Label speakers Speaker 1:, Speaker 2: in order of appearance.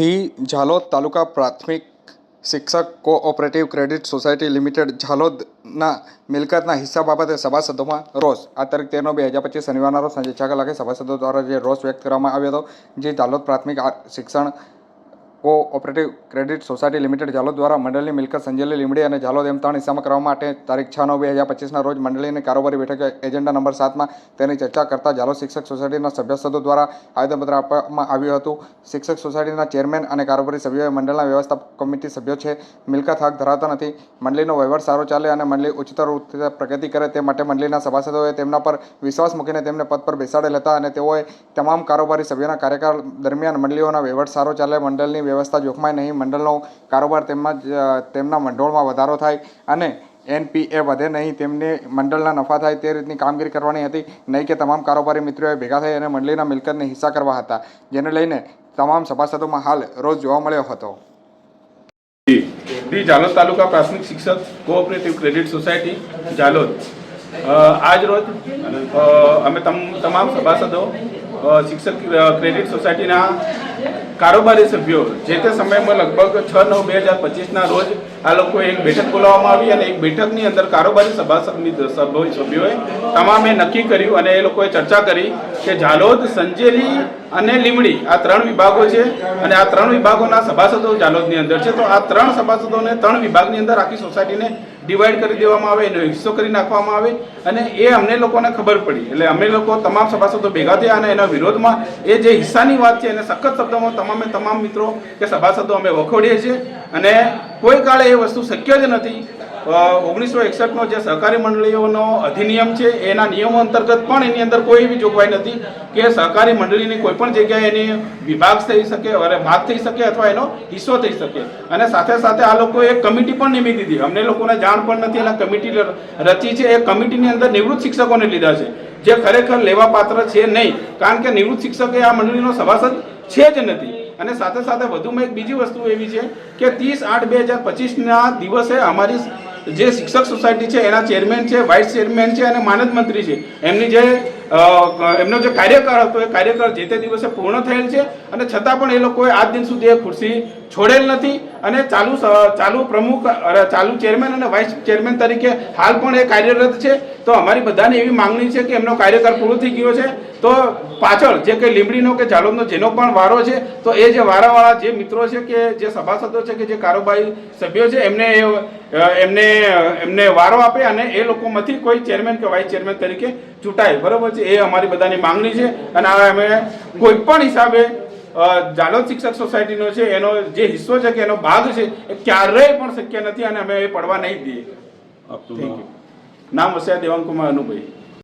Speaker 1: The Jhalod તાલુકા પ્રાથમિક શિક્ષક કોઓપરેટિવ ક્રેડિટ સોસાયટી લિમિટેડ ઝાલોદના મિલકતના હિસ્સા બાબતે સભાસદોમાં રોષ. આ તારીખ તેરનો બે હજાર પચીસ શનિવારના રોજ સાંજે છ કલાકે સભાસદો દ્વારા જે રોષ વ્યક્ત કરવામાં આવ્યો હતો, જે ઝાલોદ પ્રાથમિક શિક્ષણ cooperative credit society limited Jhalod દ્વારા મંડળની મિલકત સંજેલી લીમડી અને ઝાલોદ એમ ત્રણ હિસ્સામાં કરવા માટે તારીખ છ નવ બે હજાર પચીસના રોજ મંડળીની કારોબારી બેઠક એજન્ડા નંબર સાતમાં તેની ચર્ચા કરતા ઝાલોદ શિક્ષક સોસાયટીના સભ્યસદો દ્વારા આવેદનપત્ર આપવામાં આવ્યું હતું. શિક્ષક સોસાયટીના ચેરમેન અને કારોબારી સભ્યોએ મંડળના વ્યવસ્થાપક કમિટી સભ્યો છે. મિલકત હક ધરાવતા નથી. મંડળીનો વહીવટ સારો ચાલે અને મંડળી ઉચ્ચતર પ્રગતિ કરે તે માટે મંડળીના સભાસદોએ તેમના પર વિશ્વાસ મૂકીને તેમને પદ પર બેસાડેલ હતા અને તેઓએ તમામ કારોબારી સભ્યોના કાર્યકાળ દરમિયાન મંડળીઓના વહીવટ સારો ચાલે, મંડળની વ્યવસ્થા જોખમાય નહીં. મંડળનો કારોબાર તેમજ તેમના ભંડોળમાં વધારો થાય અને એનપીએ વધે નહીં. તેમને મંડળના નફા થાય તે રીતની કામગીરી કરવાની હતી. નહીં કે તમામ કારોબારી મિત્રોએ ભેગા થઈ અને મંડળીના મિલકતને હિસ્સા કરવા હતા. જેને લઈને તમામ સભાસદોમાં હાલ રોજ જોવા મળ્યો હતો.
Speaker 2: ડી, જાલોદ તાલુકા પ્રાથમિક શિક્ષક કોઓપરેટિવ ક્રેડિટ સોસાયટી જાલોદ. આજ રોજ અમે તમ, તમામ સભાસદો શિક્ષક ક્રેડિટ સોસાયટીના કારોબારી સભ્યો જે તે સમયમાં લગભગ છ, નવ, બે હજાર પચીસના રોજ આ લોકોએ એક બેઠક બોલાવવામાં આવી અને એક બેઠકની અંદર કારોબારી સભાસદની સભ્યોએ તમામે નક્કી કર્યું અને એ લોકોએ ચર્ચા કરી કે ઝાલોદ સંજેલી અને લીમડી આ ત્રણ વિભાગો છે અને આ ત્રણ વિભાગોના સભાસદો ઝાલોદની અંદર છે. તો આ ત્રણ સભાસદોને ત્રણ વિભાગની અંદર આખી સોસાયટીને ડિવાઈડ કરી દેવામાં આવે, એનો હિસ્સો કરી નાખવામાં આવે અને એ અમને લોકોને ખબર પડી. એટલે અમે લોકો તમામ સભાસદો ભેગા થયા અને એના વિરોધમાં એ જે હિસ્સાની વાત છે, એને સખત શબ્દોમાં તમામે તમામ મિત્રો કે સભાસદો અમે વખોડીએ છીએ અને કોઈ કાળે એ વસ્તુ શક્ય જ નથી. ઓગણીસો એકસઠનો જે સહકારી મંડળીઓનો અધિનિયમ છે, એના નિયમો અંતર્ગત પણ એની અંદર કોઈ એવી જોગવાઈ નથી કે સહકારી મંડળીની કોઈ પણ જગ્યાએ એની વિભાગ થઈ શકે, અરે ભાગ થઈ શકે અથવા એનો હિસ્સો થઈ શકે. અને સાથે સાથે આ લોકોએ એક કમિટી પણ નિમી દીધી. અમને લોકોને જાણ પણ નથી એના કમિટી રચી છે. એ કમિટીની અંદર નિવૃત્ત શિક્ષકોને લીધા છે, જે ખરેખર લેવા પાત્ર છે નહીં. કારણ કે નિવૃત્ત શિક્ષકે આ મંડળીનો સભાસદ છે જ નથી. અને સાથે સાથે વધુમાં એક બીજી વસ્તુ એવી છે કે ત્રીસ આઠ બે હજાર પચીસના દિવસે અમારી જે શિક્ષક સોસાયટી છે, એના ચેરમેન છે વાઇસ ચેરમેન છે અને માનદ મંત્રી છે. એમની જે એમનો જે કાર્યકાળ હતો, એ કાર્યકાળ જે તે દિવસે પૂર્ણ થયેલ છે અને છતાં પણ એ લોકોએ આજ દિન સુધી એ ખુરશી છોડેલ નથી અને ચાલુ ચાલુ પ્રમુખ ચાલુ ચેરમેન અને વાઇસ ચેરમેન તરીકે હાલ પણ એ કાર્યરત છે. તો અમારી બધાની એવી માંગણી છે કે એમનો કાર્યકાળ પૂરો થઈ ગયો છે. તો પાછળ જે કે લીંબડીનો કે ઝાલોદનો જેનો પણ વારો છે, તો એ જે વારાવાળા જે મિત્રો છે કે જે સભાસદો છે કે જે કારોબારી સભ્યો છે, એમને એમને એમને વારો આપે અને એ લોકોમાંથી કોઈ ચેરમેન કે વાઇસ ચેરમેન તરીકે ચૂંટાય. બરોબર છે? એ અમારી બધાની માંગણી છે અને અમે કોઈ પણ હિસાબે જાલોદ શિક્ષક સોસાયટીનો છે એનો જે હિસ્સો છે કે એનો ભાગ છે એ ક્યારેય પણ શક્ય નથી અને અમે એ પડવા નહીં દઈએ. નામ? હશે દેવાંગ કુમાર અનુભાઈ.